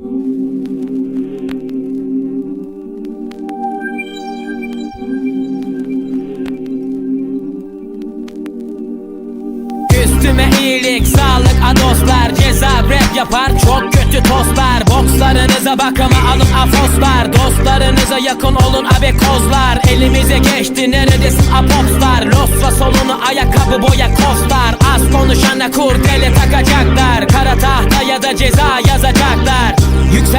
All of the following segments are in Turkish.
Üstüme iyilik, sağlık, adoslar Ceza rap yapar, çok kötü tostlar. Bokslarınıza bakıma alın afoslar. Dostlarınıza yakın olun abekozlar Elimize geçti neredesin apopslar Losva solunu ayakkabı boya kostlar. Az konuşana kurdele takacaklar. Kara tahta ya da ceza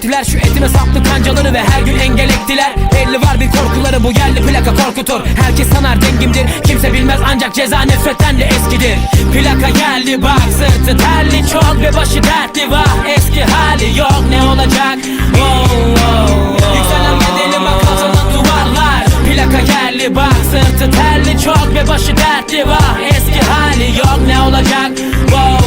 çektiler şu etime saplı kancaları Ve her gün engel ettiler. Belli var bir korkuları bu yerli plaka korkutur. Herkes sanar dengimdir. Kimse bilmez ancak ceza nefretten de eskidir. Plaka geldi bak sırtı terli çok ve başı dertli. Var Eski hali yok ne olacak? Wow, wow, wow. Yükselen bedeli bak altından duvarlar. Plaka geldi bak sırtı terli çok ve başı dertli. Var Eski hali yok ne olacak? Wow,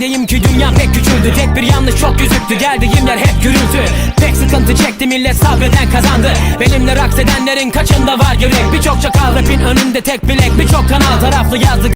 yerdeyim ki? Dünya pek küçüldü. Tek bir yanlış çok gözüktü geldiğim yer hep gürültü. Pek sıkıntı çekti. Millet sabreden kazandı. Benimle raks edenlerin kaçında var yürek? Birçok çakal rapin önünde tek bilek. Birçok kanal taraflı yazdık